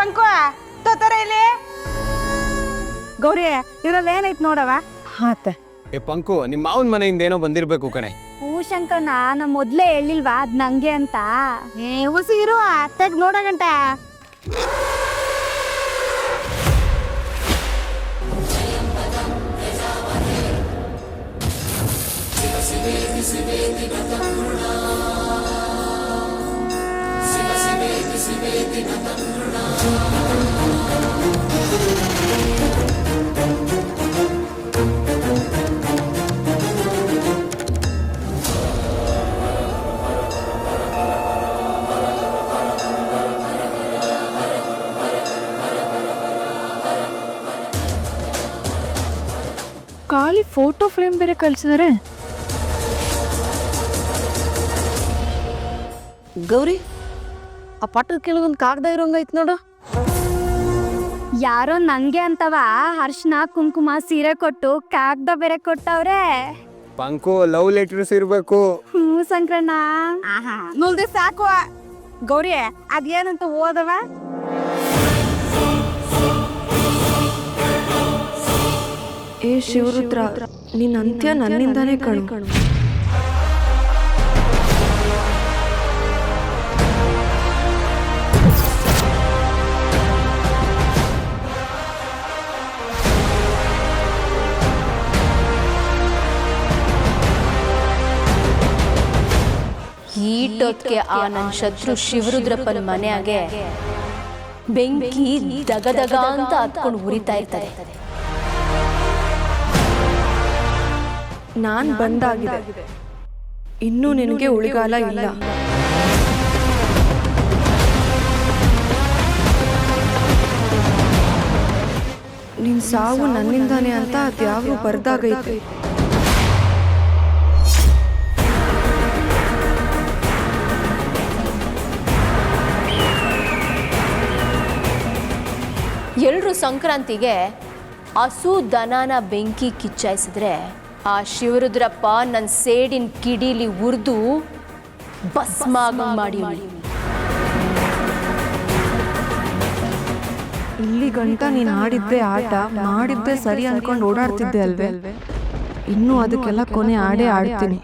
ಪಂಕು ತೋತಾರ ಇಲ್ಲಿ? ಗೌರಿ ಇದ್ರಲ್ಲಿ ಏನೈತ್ ನೋಡವ ಹಾತ ಏ ಪಂಕು ನಿಮ್ಮ ಮಾವನ್ ಮನೆಯಿಂದ ಏನೋ ಬಂದಿರ್ಬೇಕು ಕಣೆ. ಹೂ ಶಂಕರ್ ನಾ ಮೊದ್ಲೇ ಹೇಳಿಲ್ವಾ ಅದ್ ನಂಗೆ ಅಂತ? ಏ ಹುಸಿ ಇರು ಅತ್ತಾಗ ನೋಡಗಂಟ. ಖಾಲಿ ಫೋಟೋ ಫ್ರೇಮ್ ಬೇರೆ ಕಲ್ಸಿದಾರೆ ಗೌರಿ ಆ ಪಟ್ಟದ ಕೆಳಗೊಂದು ಕಾಗದ ಇರೋಂಗೈತ್ ನೋಡು. ಯಾರೋ ನಂಗೆ ಅಂತವ ಅರ್ಶನ ಕುಂಕುಮ ಸೀರೆ ಕೊಟ್ಟು ಕಾಗ್ದ ಬೇರೆ ಕೊಟ್ಟವ್ರೆ. ಪಂಕು ಲವ್ ಲೆಟರ್ಸ್ ಇರಬೇಕು. ಹ್ಮ್ ಸಂಕ್ರಣ್ಣ ಆಹಾ ನುಲ್ದೆ ಸಾಕು. ಗೌರಿ ಅದೇನಂತ ಓದವ? ಏ ಶಿವರುದ್ರ ನಿನ್ನ ಅಂತ್ಯ ನನ್ನಿಂದಾನೇ ಕಣು. ಈಟೊತ್ತಿಗೆ ಆ ನನ್ನ ಶತ್ರು ಶಿವರುದ್ರಪ್ಪನ ಮನೆಯಾಗೆ ಬೆಂಕಿ ದಗದಗ ಅಂತ ಹತ್ಕೊಂಡು ಉರಿತಾ ಇರ್ತದೆ. ನಾನ್ ಬಂದಾಗಿದೆ. ಇನ್ನೂ ನಿನಗೆ ಉಳಿಗಾಲ ಇಲ್ಲ. ನಿನ್ ಸಾವು ನನ್ನಿಂದಾನೆ ಅಂತ ಅದ್ಯಾವ್ರು ಬರ್ದಾಗೈತೆ. ಎಲ್ರು ಸಂಕ್ರಾಂತಿಗೆ ಹಸು ದನನ ಬೆಂಕಿ ಕಿಚ್ಚಾಯಿಸಿದ್ರೆ ಆ ಶಿವರುದ್ರಪ್ಪ ನನ್ನ ಸೇಡಿನ ಕಿಡಿಲಿ ಉರಿದು ಭಸ್ಮಾಗ ಮಾಡಿ ಇಲ್ಲಿ ಗಂಟ ನೀನು ಆಡಿದ್ದೆ ಆಟ ಮಾಡಿದ್ದೆ ಸರಿ ಅನ್ಕೊಂಡು ಓಡಾಡ್ತಿದ್ದೆ ಅಲ್ವೇ? ಇನ್ನೂ ಅದಕ್ಕೆಲ್ಲ ಕೊನೆ ಆಡೇ ಆಡ್ತೀನಿ.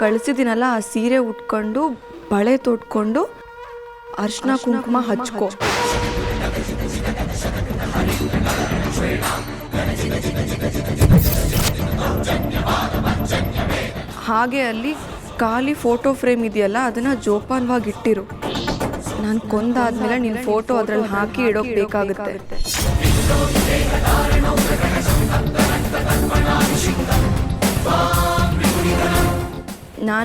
ಕಳಿಸಿದ್ದೀನಲ್ಲ ಆ ಸೀರೆ ಉಟ್ಕೊಂಡು ಬಳೆ ತೊಟ್ಕೊಂಡು ಅರ್ಶಿನ ಕುಂಕುಮ ಹಚ್ಕೋ. ಹಾಗೆ ಅಲ್ಲಿ ಖಾಲಿ ಫೋಟೋ ಫ್ರೇಮ್ ಇದೆಯಲ್ಲ ಅದನ್ನ ಜೋಪಾನವಾಗಿ ಇಟ್ಟಿರು. ನಾನು ಕೊಂದಾದ್ಮೇಲೆ ನಿನ್ನ ಫೋಟೋ ಅದ್ರಲ್ಲಿ ಹಾಕಿ ಇಡೋಕೆ ಬೇಕಾಗುತ್ತೆ.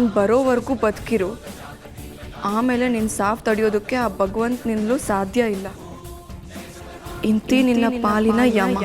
ನಾನು ಬರೋವರೆಗೂ ಬದುಕಿರು. ಆಮೇಲೆ ನಿನ್ನ ಸಾಫ್ ತಡೆಯೋದಕ್ಕೆ ಆ ಭಗವಂತ ಭಗವಂತನಿಂದಲೂ ಸಾಧ್ಯ ಇಲ್ಲ. ಇಂತಿ ನಿನ್ನ ಪಾಲಿನ ಯಮ.